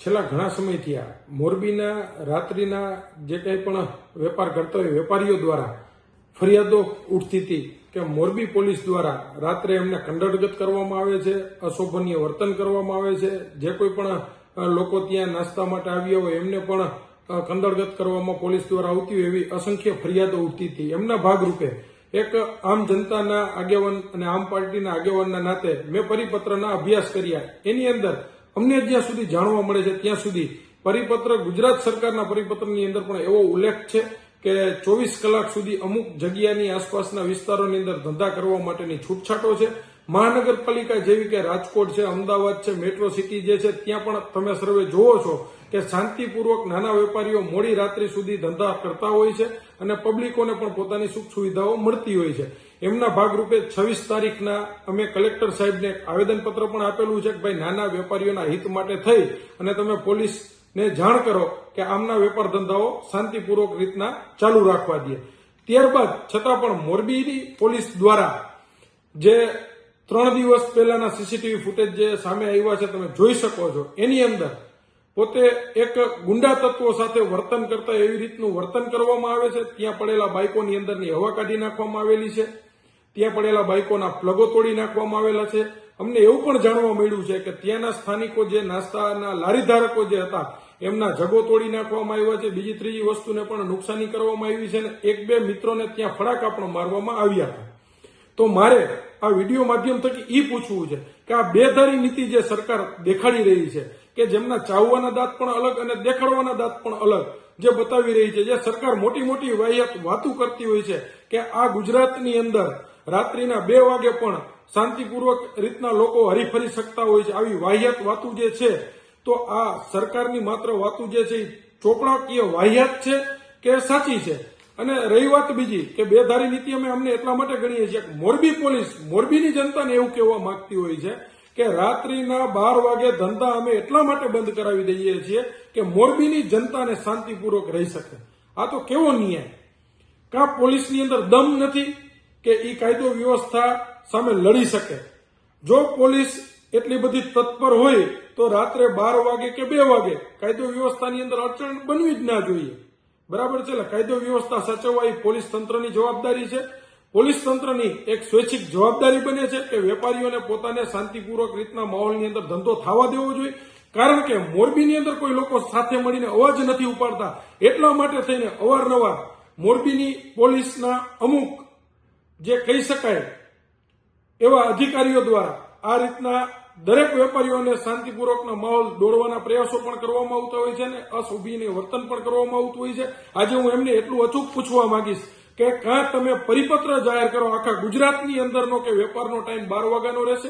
છેલ્લા ઘણા સમયથી આ મોરબીના રાત્રિના જે કંઈ પણ વેપાર કરતા હોય વેપારીઓ દ્વારા ફરિયાદો ઉઠતી હતી કે મોરબી પોલીસ દ્વારા રાત્રે એમને કંડરગત કરવામાં આવે છે અશોભનીય વર્તન કરવામાં આવે છે. જે કોઈ પણ લોકો ત્યાં નાસ્તા માટે આવ્યા હોય એમને પણ અ, કરવામાં પોલીસ દ્વારા આવતી હોય એવી અસંખ્ય ફરિયાદો ઉઠતી હતી. એમના ભાગરૂપે એક આમ જનતાના આગેવાન અને આમ પાર્ટીના આગેવાનના નાતે મેં પરિપત્રના અભ્યાસ કર્યા. એની અંદર અમને જ્યાં સુધી જાણવા મળે છે, ત્યાં સુધી પરિપત્ર ગુજરાત સરકારના પરિપત્રની અંદર પણ એવો ઉલ્લેખ છે કે ચોવીસ કલાક સુધી અમુક જગ્યાની આસપાસના વિસ્તારોની અંદર ધંધા કરવા માટેની છૂટછાટો છે. મહાનગરપાલિકા જેવી કે રાજકોટ છે, અમદાવાદ છે, મેટ્રો સિટી જે છે, ત્યાં પણ તમે સર્વે જોવો છો કે શાંતિપૂર્વક નાના વેપારીઓ મોડી રાત્રિ સુધી ધંધા કરતા હોય છે અને પબ્લિકોને પણ પોતાની સુખ સુવિધાઓ મળતી હોય છે. એમના ભાગરૂપે છવ્વીસ તારીખના અમે કલેક્ટર સાહેબને આવેદનપત્ર પણ આપેલું છે કે ભાઈ નાના વેપારીઓના હિત માટે થઈ અને તમે પોલીસને જાણ કરો કે આમના વેપાર ધંધાઓ શાંતિપૂર્વક રીતના ચાલુ રાખવા દે. ત્યારબાદ છતાં પણ મોરબીની પોલીસ દ્વારા જે ત્રણ દિવસ પહેલાના સીસીટીવી ફૂટેજ જે સામે આવ્યા છે તમે જોઈ શકો છો. એની અંદર પોતે એક ગુંડા તત્વો સાથે વર્તન કરતા એવી રીતનું વર્તન કરવામાં આવે છે. ત્યાં પડેલા બાઇકોની અંદરની હવા કાઢી નાખવામાં આવેલી છે. ત્યાં પડેલા બાઇકોના પ્લગો તોડી નાખવામાં આવેલા છે. અમને એવું પણ જાણવા મળ્યું છે કે ત્યાંના સ્થાનિકો જે નાસ્તાના લારી ધારકો જે હતા, એમના જગો તોડી નાખવામાં આવ્યા છે. બીજી ત્રીજી વસ્તુને પણ નુકસાની કરવામાં આવી છે અને એક બે મિત્રોને ત્યાં ફડાકા પણ મારવામાં આવ્યા હતા. તો મારે આ વીડિયો માધ્યમ થકી એ પૂછવું છે કે આ બેધારી નીતિ જે સરકાર દેખાડી રહી છે, કે જેમના ચાવવાના દાંત પણ અલગ અને દેખાડવાના દાંત પણ અલગ, જે બતાવી રહી છે, જે સરકાર મોટી મોટી વાહિયાત વાતું કરતી હોય છે કે આ ગુજરાતની અંદર રાત્રિના બે વાગે પણ શાંતિપૂર્વક રીતના લોકો હરીફરી શકતા હોય છે. આવી વાહિયાત વાતું જે છે, તો આ સરકારની માત્ર વાતું જે છે ચોપડાકીય વાહિયાત છે કે સાચી છે? અને રહી વાત બીજી કે બેધારી નીતિ અમે અમને એટલા માટે ગણીએ છીએ કે મોરબી પોલીસ મોરબીની જનતાને એવું કહેવા માંગતી હોય છે કે રાત્રિના બાર વાગે ધંધા અમે એટલા માટે બંધ કરાવી દઈએ છીએ કે મોરબીની જનતાને શાંતિપૂર્વક રહી શકે. આ તો કેવો ન્યાય? કા પોલીસની અંદર દમ નથી? કે એ કાયદો વ્યવસ્થા સામે લડી શકે. જો પોલીસ એટલી બધી તત્પર હોય, તો રાત્રે બાર વાગે કે બે વાગે કાયદો વ્યવસ્થાની અંદર અડચણ બનવી જ ના જોઈએ. બરાબર છે? કાયદો વ્યવસ્થા સાચવવા એ પોલીસ તંત્રની જવાબદારી છે. પોલીસ તંત્રની એક સ્વૈચ્છિક જવાબદારી બને છે કે વેપારીઓને પોતાને શાંતિપૂર્વક રીતના માહોલની અંદર ધંધો થવા દેવો જોઈએ. કારણ કે મોરબીની અંદર કોઈ લોકો સાથે મળીને અવાજ નથી ઉપાડતા. એટલા માટે થઈને અવારનવાર મોરબીની પોલીસના અમુક જે કહી શકાય એવા અધિકારીઓ દ્વારા આ રીતના દરેક વેપારીઓને શાંતિપૂર્વકનો માહોલ દોડવાના પ્રયાસો પણ કરવામાં આવતા હોય છે અને અસુભીને વર્તન પણ કરવામાં આવતું હોય છે. આજે હું એમને એટલું અચૂક પૂછવા માંગીશ કે કાં તમે પરિપત્ર જાહેર કરો આખા ગુજરાતની અંદરનો કે વેપારનો ટાઈમ બાર વાગ્યાનો રહેશે?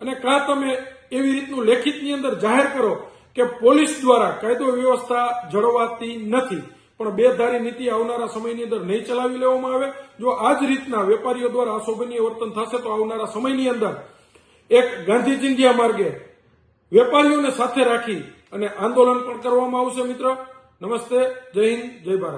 અને કાં તમે એવી રીતનું લેખિતની અંદર જાહેર કરો કે પોલીસ દ્વારા કાયદો વ્યવસ્થા જળવાતી નથી? પણ બેધારી નીતિ આવનારા સમયની અંદર નહીં ચલાવી લેવામાં આવે. જો આ જ રીતના વેપારીઓ દ્વારા અશોભનીય વર્તન થશે, તો આવનારા સમયની અંદર એક ગાંધી ચિંધ્યા માર્ગે વેપારીઓને સાથે રાખી અને આંદોલન પણ કરવામાં આવશે મિત્ર. નમસ્તે. જય હિન્દ. જય ભારત.